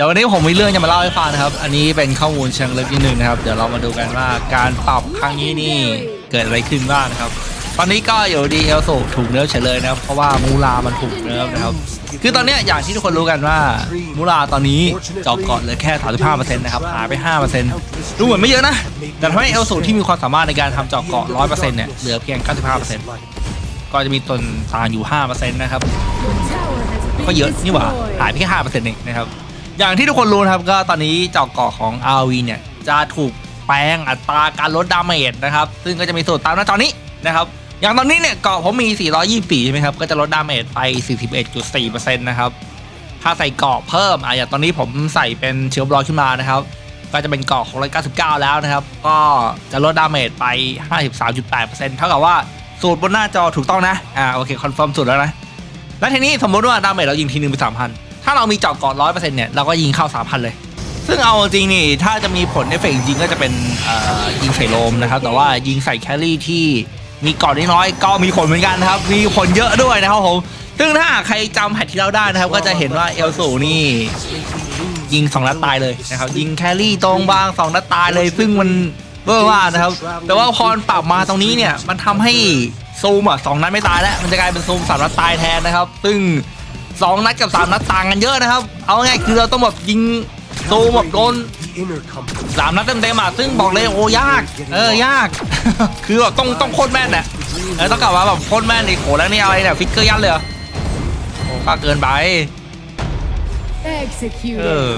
ดี๋ยววันนี้ผมมีเรื่องจะมาเล่าให้ฟังนะครับ อันนี้เป็นข้อมูลเชิงลึกนิดนึงนะครับ เดี๋ยวเรามาดูกันว่าการปรับครั้งนี้นี่เกิดอะไรขึ้นบ้างนะครับ ตอนนี้ก็อยู่ดีเอลโซถูกเนิร์ฟเฉยเลยนะครับ เพราะว่ามูลามันถูกเนิร์ฟนะครับ คือตอนนี้อย่างที่ทุกคนรู้กันว่ามูลาตอนนี้จอกเกาะเหลือแค่35%นะครับ หายไป 5%ดูเหมือนไม่เยอะนะ แต่ทำให้เอลโซที่มีความสามารถในการทำจอกเกาะ100%เนี่ย เหลือเพียง 95%ก็จะมีตนต่างอยู่ 5%นะครับ ก็เยอะนี่หว่า หายไปแค่ห้าเปอร์เซ็นต์เองนะครับ อย่างที่ทุกคนรู้นะครับก็ตอนนี้เจาะเกาะของ RV เนี่ยจะถูกแปลงอัตราการลดดาเมจนะครับ ซึ่งก็จะมีสูตรตามหน้าจอนี้นะครับ อย่างตอนนี้เนี่ยเกาะผมมี 424 ใช่ไหมครับ ก็จะลดดาเมจไป 41.4%นะครับ ถ้าใส่เกาะเพิ่มอะอย่างตอนนี้ผมใส่เป็นเชื้อบลอยขึ้นมานะครับ ก็จะเป็นเกาะของ199 แล้วนะครับ ก็จะลดดาเมจไป 53.8%เท่ากับว่าสูตรบนหน้าจอถูกต้องนะ อ่าโอเคคอนเฟิร์มสูตรแล้วนะ แล้วทีนี้สมมติว่าดาเมจเรายิงทีนึงไปสามพัน ถ้าเรามีเจาะกาะร้อยเปอร์เซ็นต์เนี่ยเราก็ยิงเข้าสามพันเลย ซึ่งเอาจริงนี่ถ้าจะมีผลเอฟเฟกต์จริงก็จะเป็นยิงใส่โลมนะครับ แต่ว่ายิงใส่แครี่ที่มีกาะน้อยก็มีผลเหมือนกันครับ มีผลเยอะด้วยนะครับผมซึ่งถ้าใครจำแพทที่เราได้นะครับ ก็จะเห็นว่าเอลสูนี่ยิงสองนัดตายเลยนะครับ ยิงแครี่ตรงบางสองนัดตายเลย ซึ่งมันเบอร์ว่านะครับ แต่ว่าพอปรับมาตรงนี้เนี่ยมันทำให้ซูมอะสองนัดไม่ตายแล้ว มันจะกลายเป็นซูมสามนัดตายแทนนะครับ ซึ่ง สองนัดกับสามนัดต่างกันเยอะนะครับ เอาง่ายๆคือเราต้องแบบยิงซูมแบบโดนสามนัดเต็มๆอะซึ่งบอกเลยโอ้ยาก เออยาก คือแบบต้องต้องโคตรแม่นเนี่ยเออต้องกลับมาแบบโคตรแม่นอีกโหแล้วนี่อะไรเนี่ยฟิกเกอร์ยันเลยเหรอโอ้ก็เกินไป Execute. เออ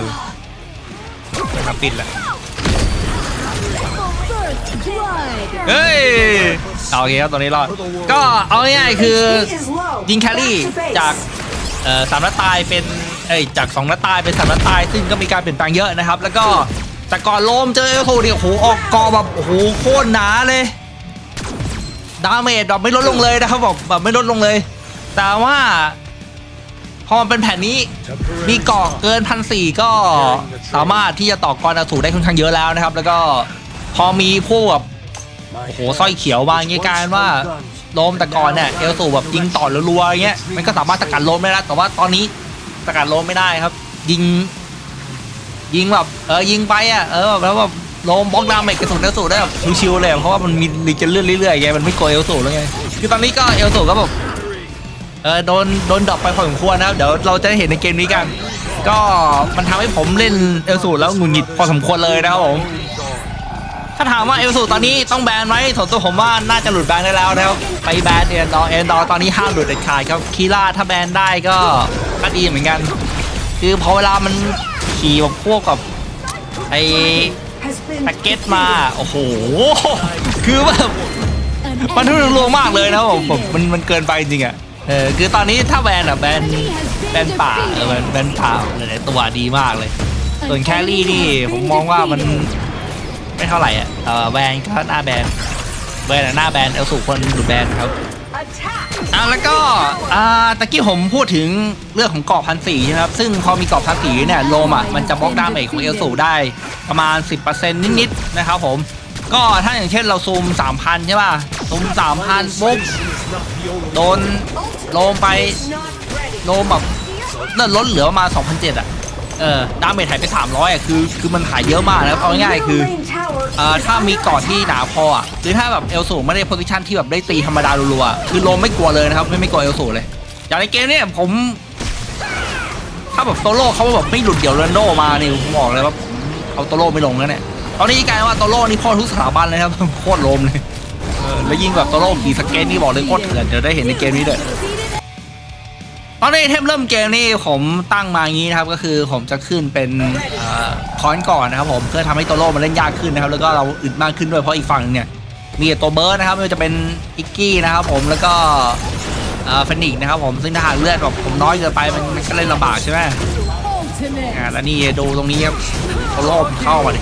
มาปิดแหละ First blood. เฮ้ยเอาโอเคครับตอนนี้รอดก็เอาง่ายๆคือยิงแครี่จาก เอ่อสามนัดตายเป็นเอ้ยจากสองนัดตายเป็นสามนัดตาย ซึ่งก็มีการเปลี่ยนแปลงเยอะนะครับ แล้วก็แต่ก่อนโลมเจอเอลโคเดียโอ้โหออกกอแบบโอ้โหโคตรหนาเลยดาเมจแบบไม่ลดลงเลยนะครับแบบแบบไม่ลดลงเลย แต่ว่าพอมันเป็นแผ่นนี้มีเกาะเกินพันสี่ก็สามารถที่จะต่อกรอสูรได้ค่อนข้างเยอะแล้วนะครับ แล้วก็พอมีพวกแบบโอ้โหสร้อยเขียวบางอย่างเงี้ยกายเป็นว่า ลมแต่ก่อนเนี่ยเอลสูแบบยิงต่อรัวๆอย่างเงี้ยมันก็สามารถสกัดโลมได้แล้วแต่ว่าตอนนี้สกัดโลมไม่ได้ครับ ยิง ยิงแบบเออยิงไปอะเออแล้วแบบโลมบล็อกดาเมจกระสุนเอลสูได้แบบชิวๆเลยเพราะว่ามันมีรีเจนเลื่อนเรื่อยๆไงมันไม่โกยเอลสูแล้วไงคือตอนนี้ก็เอลสูก็แบบเออโดนโดนดรอปไปพอสมควรนะครับเดี๋ยวเราจะเห็นในเกมนี้กัน ก็มันทำให้ผมเล่นเอลสูแล้วหงุดหงิดพอสมควรเลยนะครับผม ถ้าถามว่าเอลสูตอนนี้ต้องแบนไหมส่วนตัวผมว่าน่าจะหลุดแบนได้แล้วนะครับไปแบนเอ็นดอเอ็นดอตอนนี้ห้ามหลุดเด็ดขาดครับคีล่าถ้าแบนได้ก็ก็ดีเหมือนกัน คือพอเวลามันขี่แบบพวกกับไอแพ็กเกจมา โอ้โห คือแบบมันทุ enemy รวงมากเลยนะผมมันมันเกินไปจริงอะเออคือตอนนี้ถ้าแบนอะแบนแบนป่าเออแบนแบนป่าหลายๆตัวดีมากเลย ส่วนแครี่นี่ผมมองว่ามัน ไม่เท่าไหร่อะเออแบนก็หน้าแบนแบนอะหน้าแบนเอลสูคนหลุดแบนครับอะแล้วก็อ่าตะกี้ผมพูดถึงเรื่องของเกาะพันสี่ใช่ไหมครับ ซึ่งพอมีเกาะพันสี่เนี่ยโลมอะมันจะบล็อกดาเมจของเอลสูได้ประมาณ 10%นิดๆนะครับผม ก็ถ้าอย่างเช่นเราซูม 3,000 ใช่ป่ะซูม 3,000ปุ๊บโดนโลมไปโลมแบบเลื่อนลดเหลือประมาณ2,007อะ เออดาเมจหายไป 300อะคือคือมันหายเยอะมากนะครับเอาง่ายๆคือเอ่อถ้ามีเกาะที่หนาพออะหรือถ้าแบบเอลสูไม่ได้โพซิชันที่แบบได้ตีธรรมดารัวๆอะคือลมไม่กลัวเลยนะครับ ไม่ไม่กลัวเอลสูเลย อย่างในเกมเนี่ยผม ถ้าแบบโตโร่เขาแบบไม่หลุดเดี่ยวเรนโดมาเนี่ยผมบอกเลยว่าเอาโตโร่ไม่ลงแล้วเนี่ยตอนนี้กลายเป็นว่าโตโร่นี่พ่อทุกสถาบันเลยครับโคตรลมเลยเออแล้วยิ่งแบบโตโร่ขี่สเก็ตนี่บอกเลยโคตรเถื่อนเดี๋ยวได้เห็นในเกมนี้เลย ตอนนี้เทมเริ่มเกมนี่ผมตั้งมาอย่างนี้นะครับก็คือผมจะขึ้นเป็นคอนก่อนนะครับผมเพื่อทำให้โตโร่มันเล่นยากขึ้นนะครับ แล้วก็เราอึดมากขึ้นด้วยเพราะอีกฝั่งหนึงเนี่ย มีแต่ตัวเบิร์ดนะครับไม่ว่าจะเป็นอิกกี้นะครับผมแล้วก็เฟนิกนะครับผมซึ่งถ้าหากเลือดแบบผมน้อยเกินไปมันมันก็เล่นลำบากใช่ไหม Ultimate. อ่าแล้วนี่ดูตรงนี้ครับเขาโลบเข้ามาดิ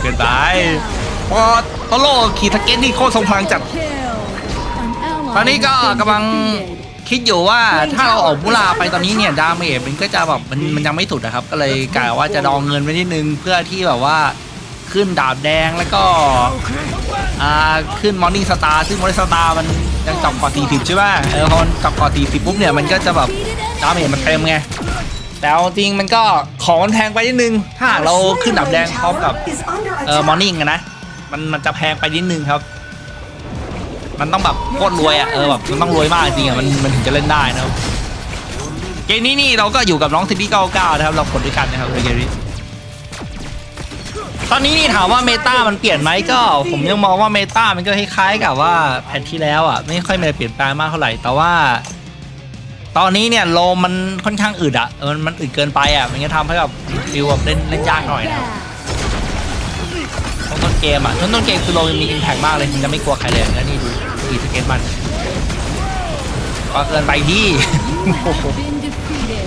เกินไปพอโตโร่ขี่สเก็ตนี่โคตรทรงพลังจัด Kill. An ally ตอนนี้ก็กำลังคิดอยู่ว่าถ้าเราออกมุลาไปตอนนี้เนี่ยดาเมจมันก็จะแบบมันมันยังไม่สุดนะครับ ก็เลยกะว่าจะดองเงินไว้นิดนึงเพื่อที่แบบว่าขึ้นดาบแดงแล้วก็อ่าขึ้นมอร์นิ่งสตาร์ซึ่งมอร์นิ่งสตาร์มันยังจับก่อตีสิบใช่ไหมเออพอนจับก่อตีสิบปุ๊บเนี่ยมันก็จะแบบดาเมจมันเต็มไงแต่จริงมันก็ของมันแพงไปนิดนึง ถ้าเราขึ้นดับแดงพร้อมกับเออมอร์นิ่งอะนะมันมันจะแพงไปนิดนึงครับ มันต้องแบบโคตรรวยอะเออแบบมันต้องรวยมากจริงอะมันมันถึงจะเล่นได้นะครับเกมนี้นี่เราก็อยู่กับน้องซิตี้99นะครับเรากดด้วยกันนะครับในเกมนี้ตอนนี้นี่ถามว่าเมตามันเปลี่ยนไหมก็ ผมยังมองว่าเมตามันก็คล้ายๆกับว่าแผ่นที่แล้วอะ ไม่ค่อยมีอะไรเปลี่ยนแปลงมากเท่าไหร่แต่ว่า ตอนนี้เนี่ยโลมมันค่อนข้างอึดอะเออมันมันอึดเกินไปอะมันจะทำให้แบบฟิลแบบเล่นเล่นยากหน่อยนะครับ Back. ต้นต้นเกมอะต้นต้นเกมคือโลมันมีอิมแพกมากเลยมันจะไม่กลัวใครเลยแล้วนี่ดู อีสเก็ตมันก็เกินไปที่ You have been defeated.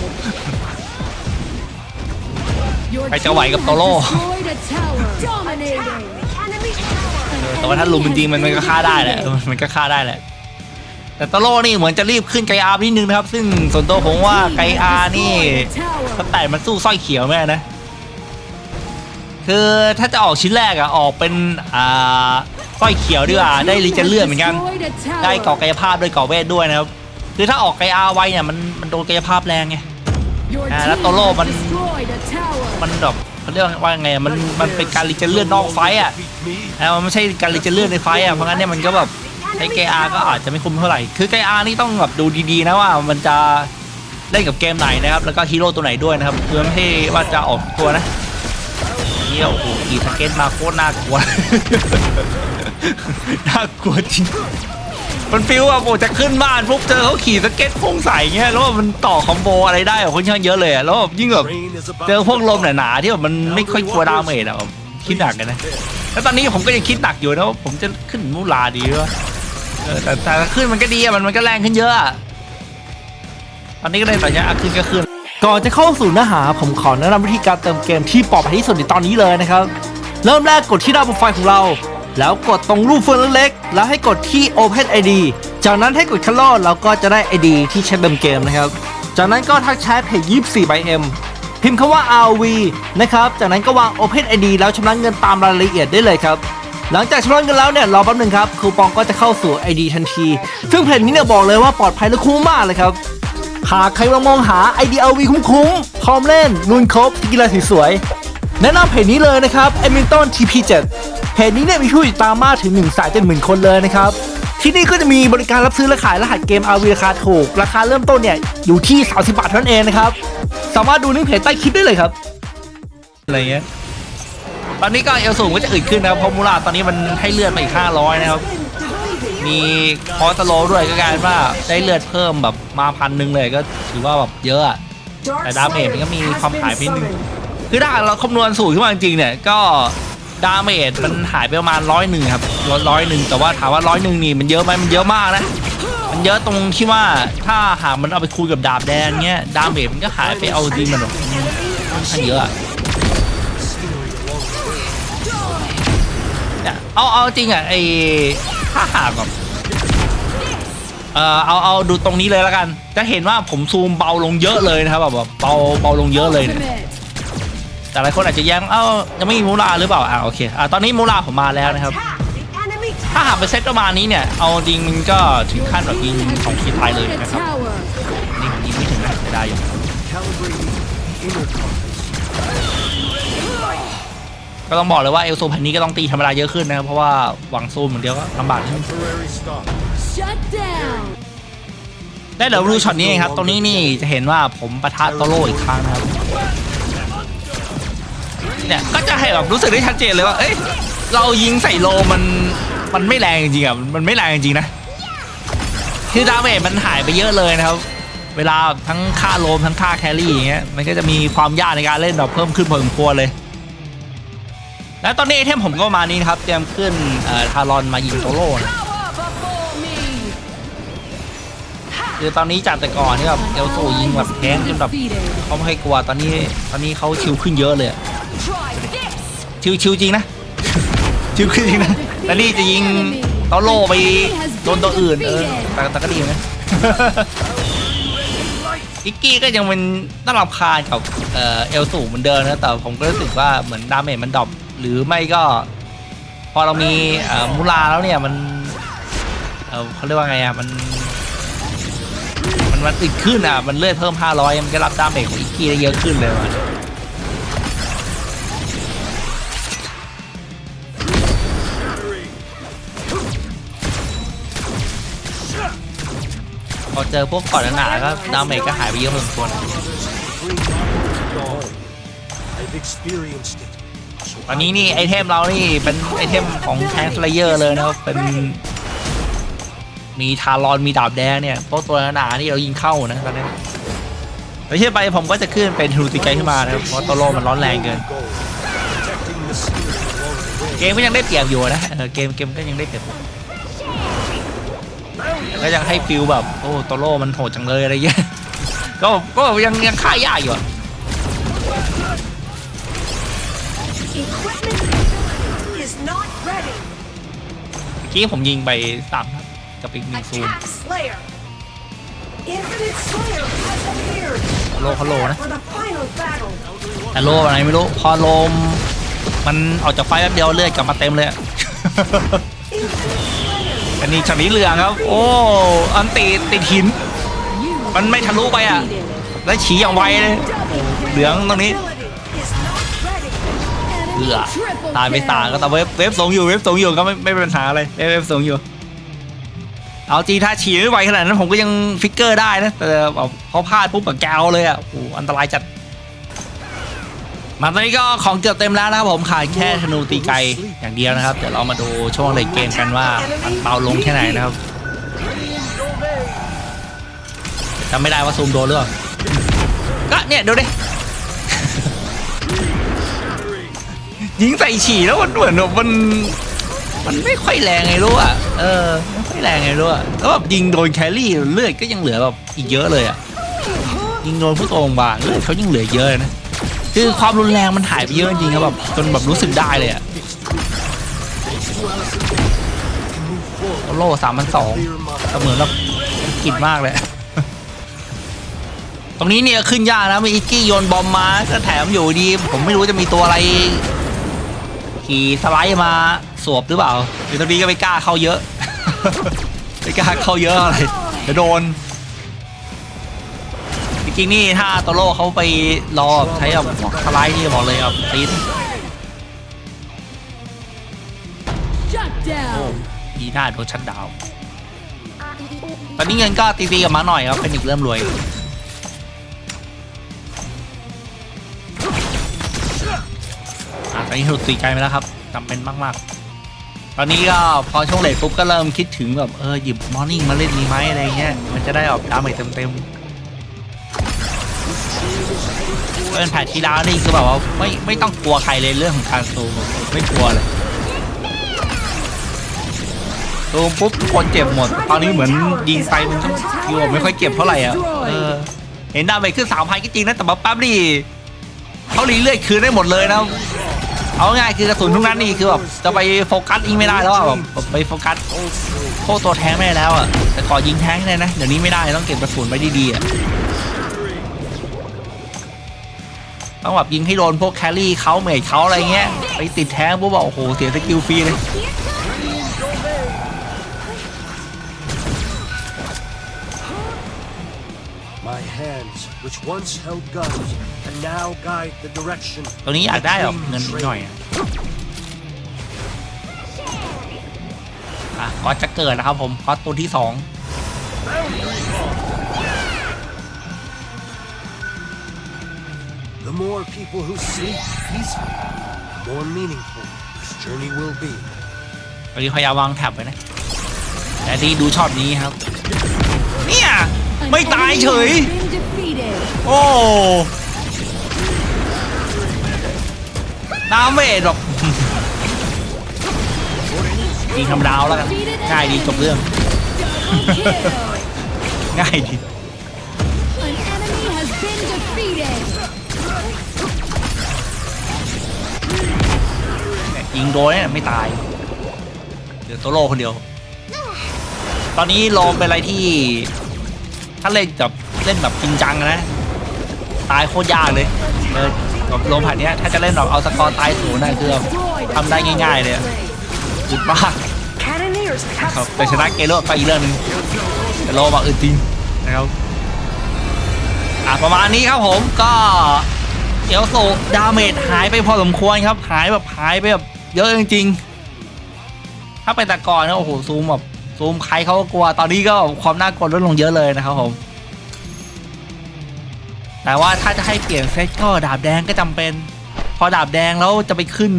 Your ใครจะไหวกับ team โตโร่ has destroyed a tower. Dominating. เออแต่ว่าถ้าลุมจริงๆมันมันก็ฆ่าได้แหละเออมันก็ฆ่าได้แหละ แต่โตโร่นี่เหมือนจะรีบขึ้นไกอาร์นิดนึงนะครับ ซึ่งส่วนตัวผมว่าไกอาร์นี่ Destroyed a ส tower. แตทมันสู้สร้อยเขียวแม่นะ คือถ้าจะออกชิ้นแรกอะออกเป็นอ่า สร้อยเขียวดีกว่าได้ลิเจเลือดเหมือนกัน ได้ก่อกายภาพด้วยก่อเวทด้วยนะครับคือถ้าออกไกอาไวเนี่ยมันมันโดนกายภาพแรงไงอ่าแล้วโตโร่มันมันแบบเขาเรียกว่าไงอะมันมันเป็นการลิเจเลือดนอกไฟอะอ่ามันไม่ใช่การลิเจเลือดในไฟอะเพราะงั้นเนี่ยมันก็แบบใช้ไกอาก็อาจจะไม่คุ้มเท่าไหร่คือไกอานี่ต้องแบบดูดีๆนะว่ามันจะเล่นกับเกมไหนนะครับแล้วก็ฮีโร่ตัวไหนด้วยนะครับเพื่อไม่ให้ว่าจะออกตัวนะเที่ยวโอ้โหขี่สเก็ตมาโคตรน่ากลัว น่ากลัวจริง มันฟิลอะโอจะขึ้นบ้านปุ๊บเจอเขาขี่สเก็ตพุ่งใส่เงี้ยแล้วมันต่อคอมโบอะไรได้อะค่อนข้างเยอะเลยอะแล้วแบบยิ่งแบบเจอพวกลมหนาๆที่แบบมันไม่ค่อยกลัวดาเมจอะคิดหนักกันนะแล้วตอนนี้ผมก็ยังคิดหนักอยู่นะว่าผมจะขึ้นมูลาดีวะเออแต่แต่ขึ้นมันก็ดีอะมันมันก็แรงขึ้นเยอะตอนนี้ก็เลยตอนนี้ขึ้นก็ขึ้นก่อนจะเข้าสู่เนื้อหาผมขอแนะนำวิธีการเติมเกมที่ปลอดภัยที่สุดในตอนนี้เลยนะครับ เริ่มแรกกดที่หน้าโปรไฟล์ของเรา แล้วกดตรงรูปเฟืองเล็กๆ แล้วให้กดที่ Open ID จากนั้นให้กดคัลลอเราก็จะได้ ID ที่ใช้เติมเกมนะครับ จากนั้นก็ทักแชทเพจ24 by M พิมพ์คำว่า RV นะครับ จากนั้นก็วาง Open ID แล้วชำระเงินตามรายละเอียดได้เลยครับ หลังจากชำระเงินแล้วเนี่ยรอแป๊บหนึงครับ คูปองก็จะเข้าสู่ ID ทันที ซึ่งเพจนี้เนี่ยบอกเลยว่าปลอดภัยและคุ้มมากเลยครับ หากใครมามองหา IDLV คุ้มๆ พร้อมเล่นลุนครบกีฬาสวยๆแนะนำเพจนี้เลยนะครับ e m i l t o n TP7 จนี้เนี่ยมีผู้ติดตามมากถึง1นึ่งแสนเจ็ดหมื่นคนเลยนะครับที่นี่ก็จะมีบริการรับซื้อและขายรหัสเกม RV ราคาถูก ราคาเริ่มต้นเนี่ยอยู่ที่ 30 บาทเท่านั้นเองนะครับ สามารถดูลิงก์เพจใต้คลิปได้เลยครับ อะไรเงี้ย ตอนนี้ก็เอลสูงก็จะอึดขึ้นนะครับเพราะมูลาตอนนี้มันให้เลือดมาอีก 500 นะครับ มีคอสโลด้วยก็กลายเป็นว่าได้เลือดเพิ่มแบบมาพันหนึ่งเลยก็ถือว่าแบบเยอะแต่ดาเมจมันก็มีความหายไปนิดนึงคือถ้าเราคำนวณสูตรขึ้นมาจริงเนี่ยก็ ดาเมจมันหายไปประมาณร้อยหนึ่งครับร้อยหนึ่งแต่ว่าถามว่าร้อยหนึ่งนี่มันเยอะไหมมันเยอะมากนะมันเยอะตรงที่ว่าถ้าหากมันเอาไปคูณกับดาบแดงเงี้ยดาเมจมันก็หายไปเอาจริงมันแบบค่อนเยอะเอาเอาจริงอะไอ้ถ้าหากแบบเออเอาเอาดูตรงนี้เลยแล้วกัน จะเห็นว่าผมซูมเบาลงเยอะเลยนะครับแบบเบาเบาลงเยอะเลยเนี่ย แต่หลายคนอาจจะแย้งเอ้ายังไม่มีมูลาหรือเปล่าอ่าโอเคอ่าตอนนี้มูลาผมมาแล้วนะครับ ถ้าหากไปเซตประมาณนี้เนี่ยเอาจริงมันก็ถึงขั้นแบบยิง Has ของคิดตายเลย destroyed a นะครับ tower. นี่ยิงไม่ถึงนะจะได้อยู่ก็ต้องบอกเลยว่าเอลโซพันนี้ก็ต้องตีธรรมดาเยอะขึ้นนะครับเพราะว่าหวังซูมเหมือนเดียวก็ลำบากนิดนึง Shut down. ได้เดี๋ยวดูช็อตนี้เองครับตรงนี้นี่จะเห็นว่าผมปะทะโตโร่อีกครั้งนะครับ เนี่ยก็จะให้แบบรู้สึกได้ชัดเจนเลยว่า เอ้ยเรายิงใส่โลมันมันไม่แรงจริงอะมันไม่แรงจริงนะคือดาเมจมันหายไปเยอะเลยนะครับ เวลาทั้งค่าโลมทั้งค่าแครี่อย่างเงี้ยมันก็จะมีความยากในการเล่นแบบเพิ่มขึ้นพอสมควรเลย และตอนนี้ไอเทมผมก็มานี้นะครับ เตรียมขึ้นทารอนมายิงโตโร่นะคือตอนนี้จากแต่ก่อนที่แบบเอลโซยิงแบบแข้งจนแบบเขาไม่ค่อยกลัวตอนนี้ตอนนี้เขาชิวขึ้นเยอะเลยอะ ชิวชิวจริงนะ ชิวขึ้นจริงนะแต่นี่จะยิงเตาโล่ไปโดนตัวอื่นเออแต่แต่ก็ดีนะอิกกี้ก็ยังเป็นน่ารำคาญกับเอ่อเอลสูงเหมือนเดิมนะ แต่ผมก็รู้สึกว่าเหมือนดาเมจมันดรอปหรือไม่ก็ พอเรามีเอ่อมูลาแล้วเนี่ยมันเออเขาเรียกว่าไงอะมันมันมันติดขึ้นอะ มันเลื่อยเพิ่ม 500 มันก็รับดาเมจของอีกกี้ได้เยอะขึ้นเลยมัน เจอพวกก่อนหนาก็ดาเมจก็หายไปเยอะพอสมควรตอนนี้นี่ไอเทมเรานี่เป็นไอเทมของแทงสไลเยอร์เลยนะครับเป็นมีทารอนมีดาบแดงเนี่ยพวกตัวหนาๆนี่เรายิงเข้านะตอนนี้ไม่ใช่ไปผมก็จะขึ้นเป็นทูติไกขึ้นมานะครับเพราะตัวโลมันร้อนแรงเกิน เกมก็ยังได้เปรียบอยู่นะเกมเกมก็ยังได้เปรียบ ก็ยังให้ฟิลแบบ โอ้ตโลมันโหดจังเลยอะไรเงี้ยก็ก็ยังยังฆ่ายากอยู่อะเมื่อกี้ผมยิงไปสามนัดกับอีกหนึ่งซูมโลเขาโลนะแต่โลอะไรไม่รู้พอลมมันออกจากไฟแป๊บเดียวเลือดกลับมาเต็มเลย อันนี้ฉากนี้เหลืองครับ โอ้ อันติติดหิน มันไม่ทะลุไปอะ แล้วฉีอย่างไวเลย เหลืองตรงนี้ Ability is not ready. เอือตายไปตายก็แต่เว็บเว็บสูงอยู่เว็บสูงอยู่ก็ไม่ไม่เป็นปัญหาอะไรเว็บสูงอยู่ เอาจริงถ้าฉีไม่ไหวขนาดนั้นผมก็ยังฟิกเกอร์ได้นะแต่แบบพอพลาดปุ๊บแบบแกวเลยอะโอ้อันตรายจัด มาตอนนี้ก็ของเกือบเต็มแล้วนะครับผมขาดแค่ธนูตีไกลอย่างเดียวนะครับ เดี๋ยวเรามาดูช่วงเลทเกมกันว่ามันเบาลงแค่ไหนนะครับจำไม่ได้ว่าซูมโดนหรือเปล่าก็เนี่ยดูดิยิงใส่ฉี่แล้วมันเหมือนแบบมันมันไม่ค่อยแรงไงรู้อะเออไม่ค่อยแรงไงรู้อะแล้วแบบยิงโดนแครี่เลือดก็ยังเหลือแบบอีกเยอะเลยอะยิงโดนผู้ตรงบางเลือดเขายังเหลือเยอะนะ คือความรุนแรงมันหายไปเยอะจริงๆครับแบบจนแบบรู้สึกได้เลยอะโล่สามพันสอง Clear mind. ก็เหมือนแบบกิดมากเลย ตรงนี้เนี่ยขึ้นยากนะมีอิกกี้โยนบอมมาก็แถมอยู่ดี ผมไม่รู้จะมีตัวอะไร ขี่สไลด์มาสวบหรือเปล่าหรือตรงนี้ก็ไม่กล้าเข้าเยอะ ไม่กล้าเข้าเยอะอะไรเดี๋ยวโดนจ ริงๆนี่ถ้าโตโร่เขาไปรอใช้แบบสไลด์นี่บอกเลยครับตีน Shut down. ดีหน้าโดนชัดดาวน์ตอนนี้เงินก็ตีๆกับมาหน่อยครับเป็นอีกเริ่มรวย อะตอนนี้ถูกตีไกลไปแล้วครับจำเป็นมากๆ ตอนนี้ก็พอช่วงเลทปุ๊บก็เริ่มคิดถึงแบบเออหยิบมอร์นิ่งมาเล่นดีไหมอะไรเงี้ยมันจะได้ออกดาเมจเต็มๆ เป็นแผนทีแล้วนี่คือแบบว่าไม่ไม่ต้องกลัวใครเลยเรื่องของการซูมไม่กลัวเลยซูมปุ๊บทุกคนเจ็บหมด ตอนนี้เหมือนยิงไปมันก็คิวไม่ค่อยเจ็บเท่าไหร่อะเห็นดาเมจขึ้นสามพันก็จริงนะแต่มาปั๊บนี่เขารีเลื่อยคืนได้หมดเลยนะเอาง่ายคือกระสุนทุกนั้นนี่คือแบบจะไปโฟกัสยิงไม่ได้แล้วอะแบบไปโฟกัสโคตรตัวแทงไม่ได้แล้วอะแต่ก่อนยิงแทงได้นะเดี๋ยวนี้ไม่ได้ต้องเก็บกระสุนไว้ดีๆอะ ต้องแบบยิงให้โดนพวกแครี่เขาเมจเขาอะไรเงี้ยไปติดแทงปุ๊บบอกโอ้โหเสียสกิลฟรีเลย My hands, which once held guns, and now guide the direction. ตรงนี้อยากได้แบบเงินนิดหน่อยอะอะก็จะเกิดนะครับผมก็ตัวที่สอง more people who sleep peacefully, the more meaningful this journey will be. ตอนนี้พยายามวางแท็บไว้นะ แต่ดีดูช็อตนี้ครับ เนี่ย An ไม่ตายเฉย enemy has been defeated. โอ้น้ำเวทแบบยิงธรรมดาวแล้วกัน ง่ายดีจบเรื่อง Double kill. ง่ายดี An enemy has been defeated. ยิงโดนเนี่ยไม่ตายเหลือตัวโลคนเดียว ตอนนี้โลเป็นอะไรที่ ถ้าเล่นแบบเล่นแบบจริงจังนะ ตายโคตรยากเลยเออแบบโลผ่านเนี้ยถ้าจะเล่นแบบเอาสกอร์ตายศูนย์นะคือแบบทำได้ง่าย ๆ เลยอะอึดมากครับแต่ชนะเกโลก็อีกเรื่องหนึงแต่โลบอกอึดจริงนะครับอะประมาณนี้ครับผมก็เอลโซดาเมจหายไปพอสมควรครับ หายแบบหายไปแบบ เยอะจริงๆ ถ้าเป็นต่ก่อนโอ้โหซูมแบบซูมใครเขาก็กลัว ตอนนี้ก็ความน่ากลัวลดลงเยอะเลยนะครับผม แต่ว่าถ้าจะให้เปลี่ยนเซตก็ดาบแดงก็จำเป็น พอดาบแดงแล้วจะไปขึ้น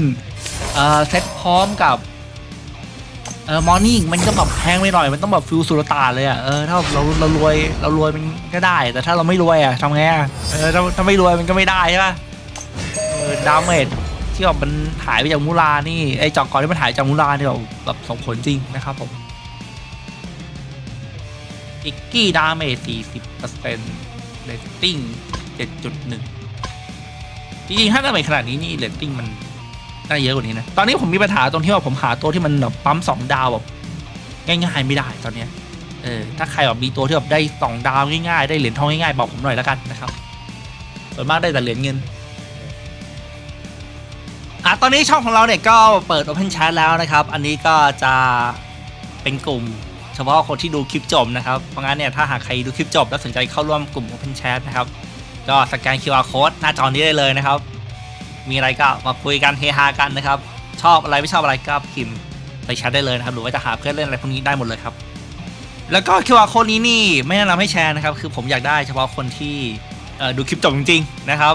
เซตพร้อมกับเออมอร์นิ่งมันก็แบบแพงไปหน่อย มันต้องแบบฟิลสุรตาเลยอะ เออถ้าเราเรารวยเรารวยมันก็ได้ แต่ถ้าเราไม่รวยอะทำไงอะ เออถ้าถ้าไม่รวยมันก็ไม่ได้ใช่ปะเออดาเมจ ที่แบบมันหายไปจากมูลานี่ไอจอกก่อนที่มันหายจากมูลานี่แบบแบบส่งผลจริงนะครับผมอิกกี้ดาเมจ40%เรตติ้ง 7.1 จริงๆ ถ้าดาเมจขนาดนี้นี่เรตติ้งมันน่าเยอะกว่านี้นะ ตอนนี้ผมมีปัญหาตรงที่ว่าผมหาตัวที่มันแบบปั๊มสองดาวแบบง่ายๆ ไม่ได้ตอนเนี้ยเออถ้าใครแบบมีตัวที่แบบได้สองดาวง่ายๆ ได้เหรียญทองง่ายๆ บอกผมหน่อยแล้วกันนะครับ ส่วนมากได้แต่เหรียญเงิน อะตอนนี้ช่องของเราเนี่ยก็เปิด Open Chat แล้วนะครับ อันนี้ก็จะเป็นกลุ่ม เฉพาะคนที่ดูคลิปจบนะครับ เพราะงั้นเนี่ยถ้าหากใครดูคลิปจบ แล้วสนใจเข้าร่วมกลุ่ม Open Chat นะครับ ก็สแกน QR Code หน้าจอนี้ได้เลยนะครับ มีอะไรก็มาคุยกันเฮฮากันนะครับ ชอบอะไรไม่ชอบอะไรก็พิมพ์ไปแชทได้เลยนะครับ หรือว่าจะหาเพื่อนเล่นอะไรพวกนี้ได้หมดเลยครับ แล้วก็ QR Code นี้นี่ไม่แนะนำให้แชร์นะครับ คือผมอยากได้เฉพาะคนที่เอ่อดูคลิปจบจริงๆนะครับ